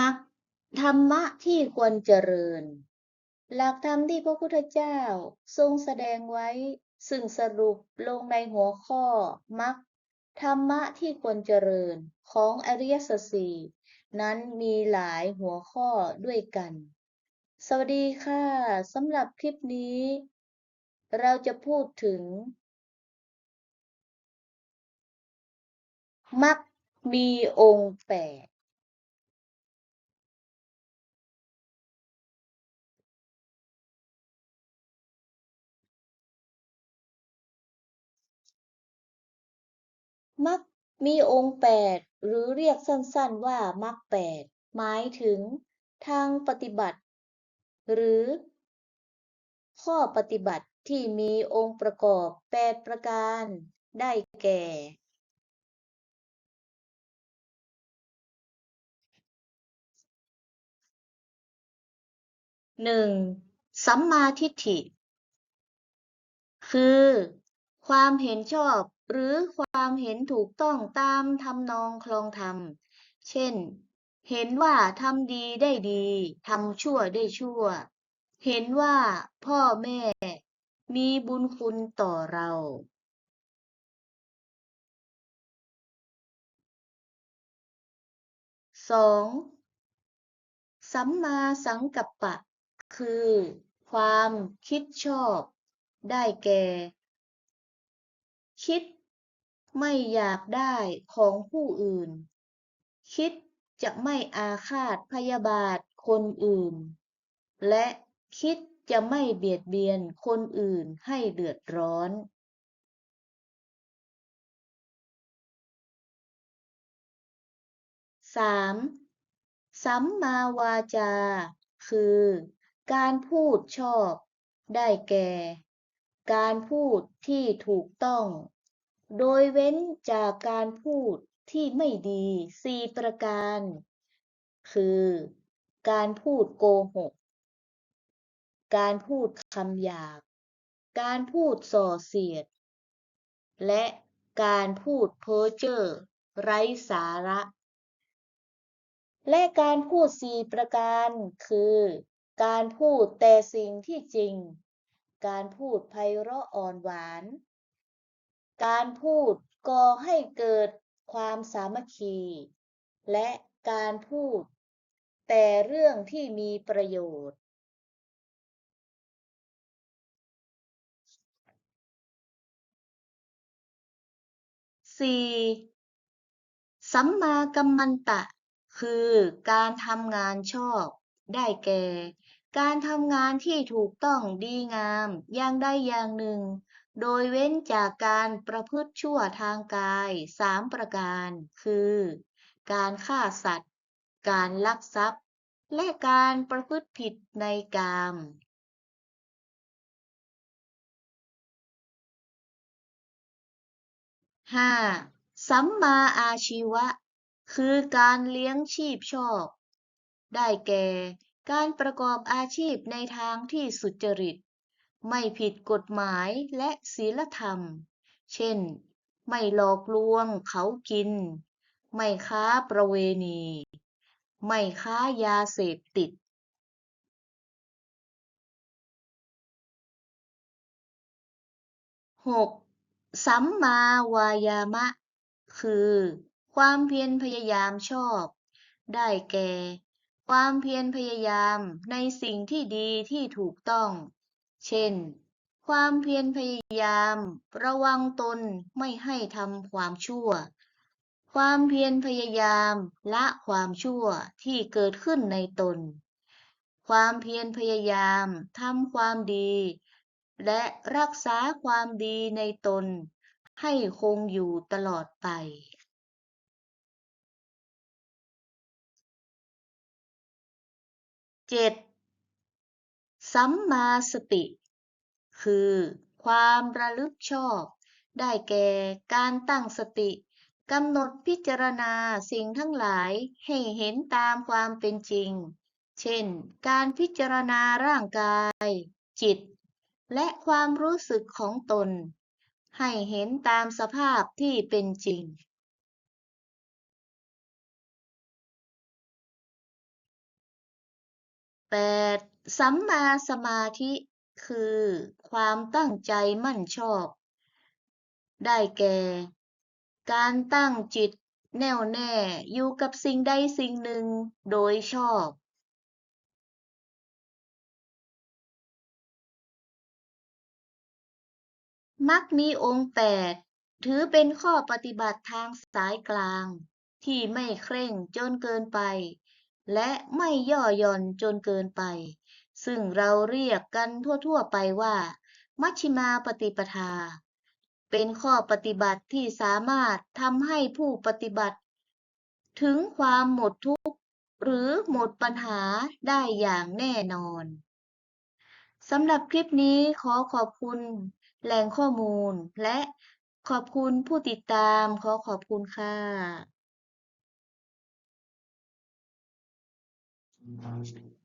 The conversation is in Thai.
มรรคธรรมะที่ควรเจริญ หลักธรรมที่พระพุทธเจ้าทรงแสดงไว้ ซึ่งสรุปลงในหัวข้อมรรคธรรมะที่ควรเจริญของอริยสัจสี่นั้นมีหลายหัวข้อด้วยกัน สวัสดีค่ะสำหรับคลิปนี้ เราจะพูดถึงมรรคมีองค์แปด มรรคมีองค์แปดหรือเรียกสั้นๆว่ามรรคแปดหมายถึงทางปฏิบัติ หรือ ข้อปฏิบัติที่มีองค์ประกอบแปดประการได้แก่หนึ่งสัมมาทิฏฐิ คือ ความเห็นชอบ หรือความเห็นถูกต้องตามทำนองคลองธรรม เช่น เห็นว่าทำดีได้ดีทำชั่วได้ชั่ว เห็นว่าพ่อแม่มีบุญคุณต่อเราสองสัมมาสังกัปปะ คือ ความคิดชอบ ได้แก่ คิดไม่อยากได้ของผู้อื่น คิดจะไม่อาฆาตพยาบาทคนอื่น และคิดจะไม่เบียดเบียนคนอื่นให้เดือดร้อนสามสัมมาวาจา คือ การพูดชอบ ได้แก่ การพูดที่ถูกต้อง โดยเว้นจากการพูดที่ไม่ดีสี่ประการ คือ การพูดโกหก การพูดคำหยาบ การพูดส่อเสียด และการพูดเพ้อเจ้อไร้สาระ และการพูดสี่ประการ คือ การพูดแต่สิ่งที่จริง การพูดไพเราะอ่อนหวาน การพูดก่อให้เกิดความสามัคคี และการพูด แต่เรื่องที่มีประโยชน์สี่สัมมากัมมันตะ คือการทำงานชอบ ได้แก่ การทำงานที่ถูกต้องดีงามอย่างใดอย่างหนึ่ง โดยเว้นจากการประพฤติชั่วทางกายสามประการ คือ การฆ่าสัตว์ การลักทรัพย์ และการประพฤติผิดในกามห้าสัมมาอาชีวะ คือการเลี้ยงชีพชอบ ได้แก่ การประกอบอาชีพในทางที่สุจริต ไม่ผิดกฎหมายและศีลธรรม เช่น ไม่หลอกลวงเขากิน ไม่ค้าประเวณี ไม่ค้ายาเสพติดหกสัมมาวายามะ คือ ความเพียรพยายามชอบ ได้แก่ ความเพียรพยายามในสิ่งที่ดีที่ถูกต้อง เช่น ความเพียรพยายาม ระวังตนไม่ให้ทำความชั่ว ความเพียรพยายามละความชั่วที่เกิดขึ้นในตน ความเพียรพยายามทำความดี และรักษาความดีในตน ให้คงอยู่ตลอดไป เจ็ดสัมมาสติ คือความระลึกชอบ ได้แก่การตั้งสติกำหนดพิจารณาสิ่งทั้งหลายให้เห็นตามความเป็นจริง เช่น การพิจารณาร่างกาย จิต และความรู้สึกของตน ให้เห็นตามสภาพที่เป็นจริง แปดสัมมาสมาธิคือความตั้งใจมั่นชอบ ได้แก่ การตั้งจิตแน่วแน่อยู่กับสิ่งใดสิ่งหนึ่งโดยชอบ มักมีองค์แปดถือเป็นข้อปฏิบัติทางสายกลาง ที่ไม่เคร่งจนเกินไป และไม่ย่อหย่อนจนเกินไป ซึ่งเราเรียกกันทั่วๆไปว่า มัชฌิมาปฏิปทา เป็นข้อปฏิบัติที่สามารถทำให้ผู้ปฏิบัติ ถึงความหมดทุกข์หรือหมดปัญหาได้อย่างแน่นอนสำหรับคลิปนี้ขอขอบคุณแหล่งข้อมูลและขอบคุณผู้ติดตามขอขอบคุณค่ะ Mm-hmm.